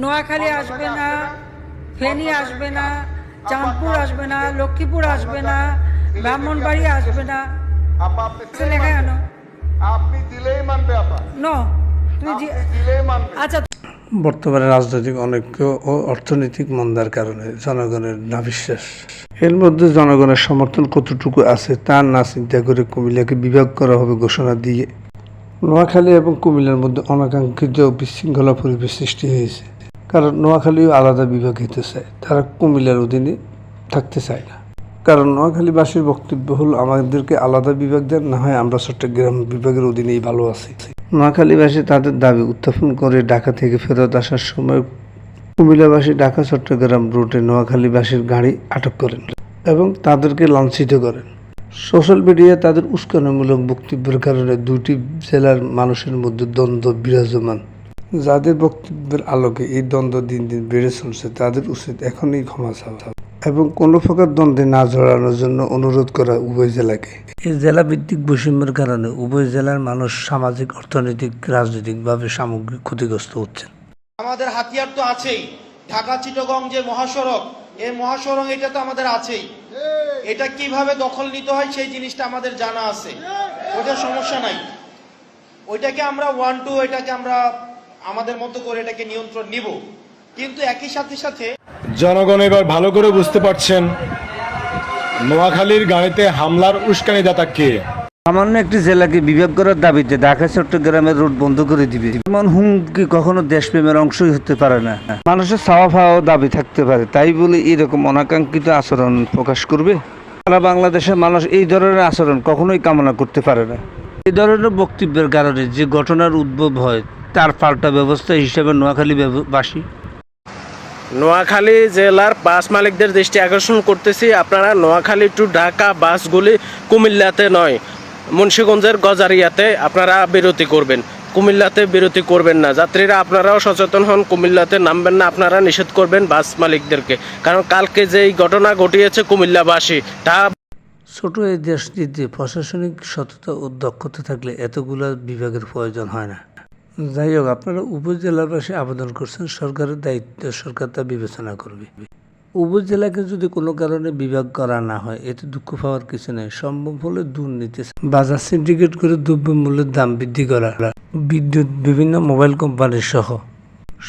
নোয়াখালী আসবে না ফেনী আসবে না চাঁদপুর আসবে না লক্ষ্মীপুর আসবে না ব্রাহ্মণবাড়ি আসবে না। আপনি দিলেই মানবে আপা নো আচ্ছা বর্তমানে রাজনৈতিক অনৈক্য ও অর্থনৈতিক মন্দার কারণে জনগণের নাবিশ্বাস। এর মধ্যে জনগণের সমর্থন কতটুকু আছে তা না চিন্তা করে কুমিল্লাকে বিভাগ করা হবে ঘোষণা দিয়ে। নোয়াখালী এবং কুমিল্লার মধ্যে অনাকাঙ্ক্ষিত বিশৃঙ্খলা পরিবেশ সৃষ্টি হয়েছে। কারণ নোয়াখালীও আলাদা বিভাগ হতে চায় তারা কুমিল্লার অধীনে থাকতে চায় না। কারণ নোয়াখালীবাসীর বক্তব্য হলো, আমাদেরকে আলাদা বিভাগ দেন, না হয় আমরা চট্টগ্রাম বিভাগের অধীনেই ভালো আছি। নোয়াখালীবাসী তাদের দাবি উত্থাপন করে ঢাকা থেকে ফেরত আসার সময় কুমিল্লাবাসী ঢাকা চট্টগ্রাম রুটে নোয়াখালীবাসীর গাড়ি আটক করেন এবং তাদেরকে লাঞ্ছিত করেন। সোশ্যাল মিডিয়ায় তাদের উস্কানিমূলক বক্তব্যের কারণে দুটি জেলার মানুষের মধ্যে দ্বন্দ্ব বিরাজমান। যাদের বক্তব্যের আলোকে এই দ্বন্দ্ব দিন দিন বেড়ে চলছে তাদের উচিত এখনই ক্ষমা চাওয়া এবং কোনো প্রকার দ্বন্দ্বে না জড়ানোর জন্য অনুরোধ করা উভয় জেলাকে। এই জেলা ভিত্তিক বৈষম্যের কারণে উভয় জেলার মানুষ সামাজিক অর্থনৈতিক রাজনৈতিকভাবে সামগ্রিক ক্ষতিগ্রস্ত হচ্ছেন। আমাদের হাতিয়ার তো আছেই। ঢাকা চিটগং যে মহাসড়ক এই মহাসড়ক এটা তো আমাদের আছেই। এটা কীভাবে দখল নিতে হয় সেই জিনিসটা আমাদের জানা আছে। ওটা সমস্যা নাই। ওইটাকে আমরা ওয়ান টু এটাকে আমরা আমাদের মতো করে এটাকে নিয়ন্ত্রণ নিব। কিন্তু একই সাথে সাথে জনগণ এবার ভালো করে বুঝতে পারছেন নোয়াখালীর গাড়িতে হামলার উস্কানিদাতা কে? সামান্য একটি জেলাকে বিভাগ করার দাবিতে ঢাকা চট্টগ্রামের রুট বন্ধ করে দিবে। এমন হুমকি কখনো দেশপ্রেমের অংশই হতে পারে না। মানুষের চাওয়া পাওয়া দাবি থাকতে পারে। তাই বলে এরকম অনাকাঙ্ক্ষিত আচরণ প্রকাশ করবে? সারা বাংলাদেশের মানুষ এই ধরনের আচরণ কখনোই কামনা করতে পারে না। এই ধরনের বক্তব্যের কারণে যে ঘটনার উদ্ভব হয় তার পাল্টা ব্যবস্থা হিসেবে নোয়াখালী বাসী নোয়াখালী জেলার বাস মালিকদের দৃষ্টি আকর্ষণ করতেছি। আপনারা নোয়াখালী টু ঢাকা বাসগুলি কুমিল্লাতে নয় মুন্সীগঞ্জের গজারিয়াতে আপনারা বিরতি করবেন। কুমিল্লাতে বিরতি করবেন না। যাত্রীরা আপনারাও সচেতন হন কুমিল্লাতে নামবেন না। আপনারা নিষেধ করবেন বাস মালিকদেরকে। কারণ কালকে যে এই ঘটনা ঘটিয়েছে কুমিল্লাবাসী তা ছোট এই দেশটিতে প্রশাসনিক সততা ও দক্ষতা থাকলে এতগুলো বিভাগের প্রয়োজন হয় না। যাই হোক, আপনারা উপজেলার পাশে আবেদন করছেন, সরকারের দায়িত্ব, সরকার তা বিবেচনা করবে। উপজেলাকে যদি কোনো কারণে বিভাগ করা না হয়, এতে দুঃখ পাওয়ার কিছু নেই। সম্ভব হলে দুর্নীতি, বাজার সিন্ডিকেট করে দ্রব্য মূল্যের দাম বৃদ্ধি করা, বিদ্যুৎ, বিভিন্ন মোবাইল কোম্পানির সহ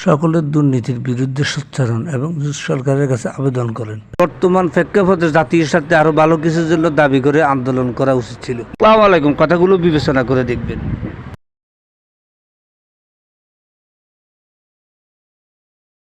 সকলের দুর্নীতির বিরুদ্ধে সোচ্চারণ এবং সরকারের কাছে আবেদন করেন। বর্তমান প্রেক্ষাপটে জাতীয় স্বার্থে আরও ভালো কিছুর জন্য দাবি করে আন্দোলন করা উচিত ছিল। আলাইকুম। কথাগুলো বিবেচনা করে দেখবেন।